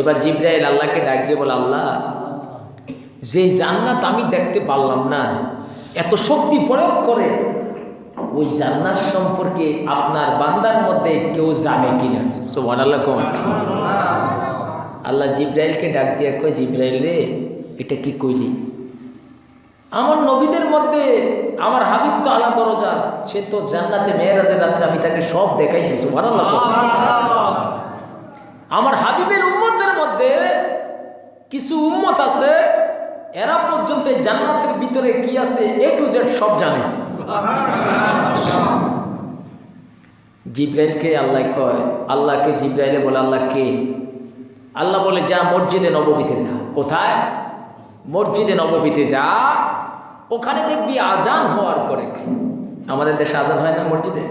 এবার জিব্রাইল আল্লাহকে ডাক দিয়ে বলে, আল্লাহ, যে জান্নাত আমি দেখতে পারলাম না, এত শক্তি প্রয়োগ করে ওই জান্নাত সম্পর্কে আপনার বান্দার মধ্যে কেউ জানে কিনা? সোমান আল্লাহ কোন। আল্লাহ জিব্রাইলকে ডাক দিয়ে কয়, জিব্রাইল রে, এটা কি কইলি? আমার নবীদের মধ্যে আমার হাবিব তো আলাদা দরজার, সে তো জান্নাতে মেয়েরাজের রাত্রে আমি তাকে সব দেখাইছি কোন। আমার হাবিবের উম্মতের মধ্যে কিছু উম্মত আছে, এরা পর্যন্ত জান্নাতের ভিতরে কি আছে এ টু জেড সব জানে। জিব্রাইলকে আল্লাহ কয়, আল্লাহকে জিব্রাইলে বলে আল্লাহ কে? আল্লাহ বলে, যা মসজিদে নবমীতে যা। কোথায়? মসজিদে নবমীতে যা। ওখানে দেখবি আজান হওয়ার পরে। আমাদের দেশে আজান হয় না মসজিদে?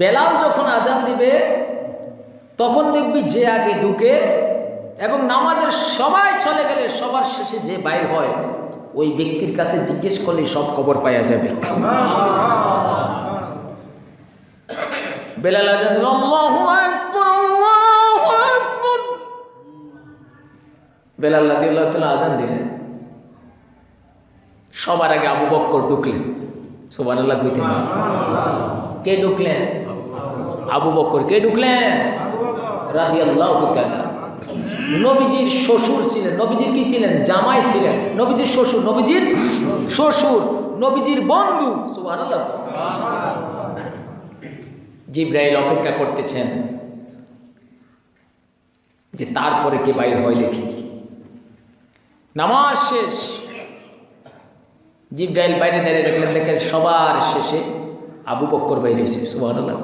বেলাল যখন আজান দিবে তখন দেখবি যে আগে ঢুকে এবং নামাজের সবাই চলে গেলে সবার শেষে যে বাইর হয়, ওই ব্যক্তির কাছে জিজ্ঞেস করলে সব খবর পাওয়া যাবে। বেলাল আল্লাহু আল্লাহু বেলাল আজান দিলেন। সবার আগে আবু বক্কর ঢুকলেন। সুবহানাল্লাহ কইতেন কে ঢুকলেন? আবু বক্কর। কে ঢুকলেন? নবীজির শ্বশুর ছিলেন, নবীজির কি ছিলেন? জামাই ছিলেন। নবীজির শ্বশুর নবীজির শ্বশুর, নবীজির বন্ধু, সুবহানাল্লাহ। জিব্রাইল অপেক্ষা করতেছেন যে তারপরে কে বাইর হয় দেখি নামাজ শেষ। জিব্রাইল বাইরে দাঁড়িয়ে দেখলেন, দেখেন সবার শেষে আবু বক্কর বাইরে এসে, সুবহানাল্লাহ।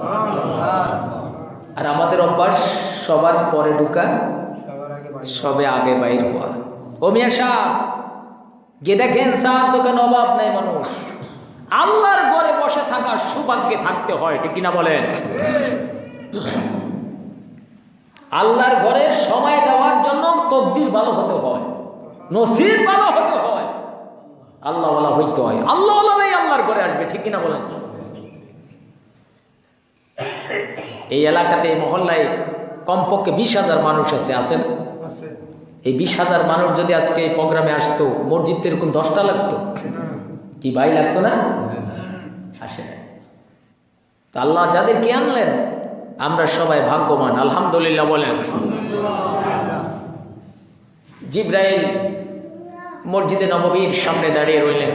আর আমাদের অভ্যাস সবার পরে ঢুকা সবে আগে বাইর হওয়া। ও মিয়া সাহ গিয়ে দেখেন সার দোকান অভাব নাই মানুষ। আল্লাহর ঘরে বসে থাকা সৌভাগ্যে থাকতে হয় ঠিক কিনা বলেন? আল্লাহর ঘরে সময় দেওয়ার জন্য তকদির ভালো হতে হয় নসিব ভালো হতে হয়। আল্লাহ বলা হইতে হয়। আল্লাহ আল্লাহর ঘরে আসবে ঠিক কিনা বলেন? এই এলাকাতে এই মহল্লায় কমপক্ষে বিশ হাজার মানুষ আছে আছেন এই বিশ হাজার মানুষ যদি আজকে এই প্রোগ্রামে আসতো মসজিদ এরকম দশটা লাগতো? কি ভাই লাগতো না? আসে না। তো আল্লাহ যাদেরকে আনলেন আমরা সবাই ভাগ্যবান আলহামদুলিল্লাহ বলেন। জিব্রাইল মসজিদে নববীর সামনে দাঁড়িয়ে রইলেন।